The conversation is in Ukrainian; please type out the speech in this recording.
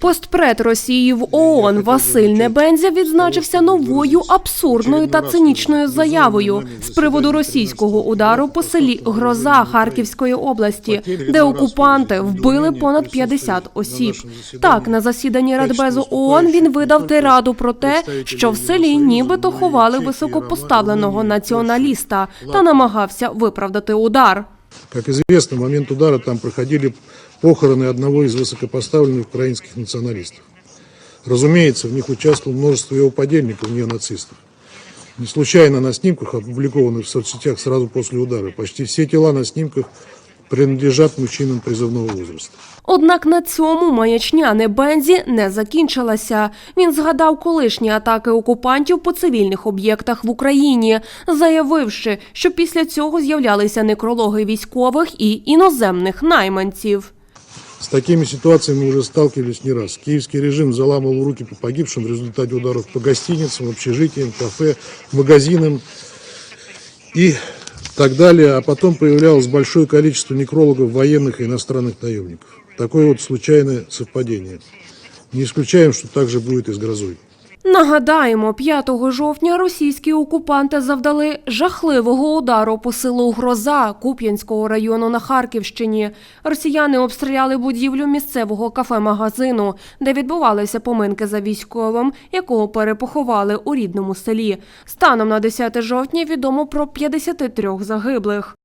Постпред Росії в ООН Василь Небензя відзначився новою абсурдною та цинічною заявою з приводу російського удару по селі Гроза Харківської області, де окупанти вбили понад 50 осіб. Так, на засіданні Радбезу ООН він видав тираду про те, що в селі нібито ховали високопоставленого націоналіста та намагався виправдати удар. Как известно, в момент удара там проходили похороны одного из высокопоставленных украинских националистов. Разумеется, в них участвовало множество его подельников, неонацистов. Не случайно на снимках, опубликованных в соцсетях сразу после удара, почти все тела на снимках принадлежат мужчинам призывного возраста. Однак на цьому маячня Небензі не закінчилася. Він згадав колишні атаки окупантів по цивільних об'єктах в Україні, заявивши, що після цього з'являлися некрологи військових і іноземних найманців. С такими ситуациями мы уже сталкивались не раз. Киевский режим заламывал руки по погибшим в результате ударов по гостиницам, общежитиям, кафе, магазинам и так далее. А потом появлялось большое количество некрологов, военных и иностранных наемников. Такое вот случайное совпадение. Не исключаем, что так же будет и с грозой. Нагадаємо, 5 жовтня російські окупанти завдали жахливого удару по селу Гроза Куп'янського району на Харківщині. Росіяни обстріляли будівлю місцевого кафе-магазину, де відбувалися поминки за військовим, якого перепоховали у рідному селі. Станом на 10 жовтня відомо про 53 загиблих.